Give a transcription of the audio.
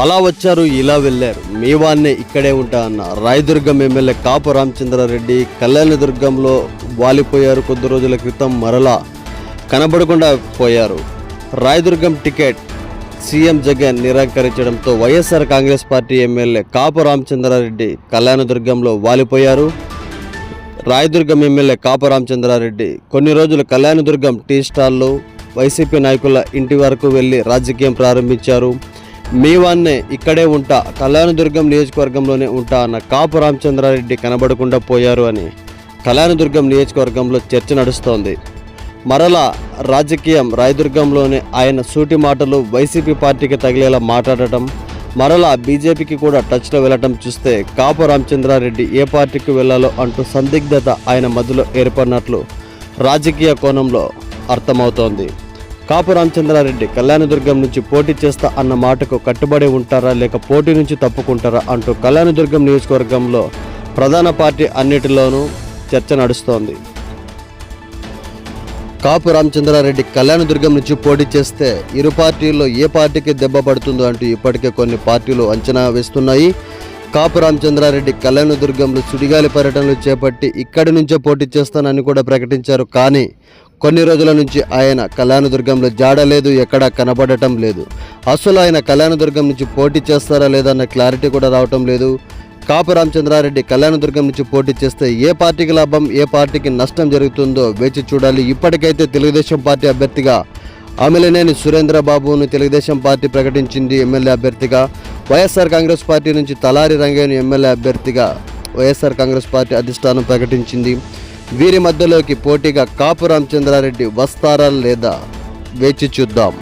అలా వచ్చారు ఇలా వెళ్ళారు. మీ వాన్నే ఇక్కడే ఉంటా అన్న. రాయదుర్గం ఎమ్మెల్యే కాపు రామచంద్రారెడ్డి కళ్యాణదుర్గంలో వాలిపోయారు కొద్ది రోజుల క్రితం మరలా కనబడకుండా పోయారు. Rayadurgam ticket CM Jagan నిరాకరించడంతో YSR Congress party MLA Kapu Ramachandra Reddy కళ్యాణదుర్గంలో వాలిపోయారు. రాయదుర్గం ఎమ్మెల్యే కాపు రామచంద్రారెడ్డి కొన్ని రోజులు కళ్యాణదుర్గం టీ స్టాల్లో వైసీపీ నాయకుల ఇంటి వరకు వెళ్ళి రాజకీయం ప్రారంభించారు. మేవాన్నే ఇక్కడే ఉంటా కళ్యాణదుర్గం నియోజకవర్గంలోనే ఉంటా అన్న కాపు రామచంద్రారెడ్డి కనబడకుండా పోయారు అని కళ్యాణదుర్గం నియోజకవర్గంలో చర్చ నడుస్తోంది. మరలా రాజకీయం రాయదుర్గంలోనే ఆయన సూటి మాటలు వైసీపీ పార్టీకి తగిలేలా మాట్లాడటం మరలా బీజేపీకి కూడా టచ్లో వెళ్ళటం చూస్తే కాపు రామచంద్రారెడ్డి ఏ పార్టీకి వెళ్ళాలో అంటూ సందిగ్ధత ఆయన మధ్యలో ఏర్పడినట్లు రాజకీయ కోణంలో అర్థమవుతోంది. కాపు రామచంద్రారెడ్డి కళ్యాణదుర్గం నుంచి పోటీ చేస్తా అన్న మాటకు కట్టుబడి ఉంటారా లేక పోటీ నుంచి తప్పుకుంటారా అంటూ కళ్యాణదుర్గం నియోజకవర్గంలో ప్రధాన పార్టీ అన్నిటిలోనూ చర్చ నడుస్తోంది. కాపు రామచంద్రారెడ్డి కళ్యాణదుర్గం నుంచి పోటీ చేస్తే ఇరు పార్టీల్లో ఏ పార్టీకి దెబ్బ పడుతుందో అంటూ ఇప్పటికే కొన్ని పార్టీలు అంచనా వేస్తున్నాయి. కాపు రామచంద్రారెడ్డి కళ్యాణదుర్గంలో సుడిగాలి పర్యటనలు చేపట్టి ఇక్కడి నుంచే పోటీ చేస్తానని కూడా ప్రకటించారు. కానీ కొన్ని రోజుల నుంచి ఆయన కళ్యాణదుర్గంలో జాడలేదు ఎక్కడా కనబడటం లేదు. అసలు ఆయన కళ్యాణదుర్గం నుంచి పోటీ చేస్తారా లేదన్న క్లారిటీ కూడా రావటం లేదు. కాపు రామచంద్రారెడ్డి కళ్యాణదుర్గం నుంచి పోటీ చేస్తే ఏ పార్టీకి లాభం ఏ పార్టీకి నష్టం జరుగుతుందో వేచి చూడాలి. ఇప్పటికైతే తెలుగుదేశం పార్టీ అభ్యర్థిగా అమిలినేని సురేంద్రబాబును తెలుగుదేశం పార్టీ ప్రకటించింది ఎమ్మెల్యే అభ్యర్థిగా. వైఎస్ఆర్ కాంగ్రెస్ పార్టీ నుంచి తలారి రంగేను ఎమ్మెల్యే అభ్యర్థిగా వైఎస్ఆర్ కాంగ్రెస్ పార్టీ అధిష్టానం ప్రకటించింది. వీరి మధ్యలోకి పోటీగా కాపు రామచంద్రారెడ్డి వస్తారా లేదా వేచి చూద్దాం.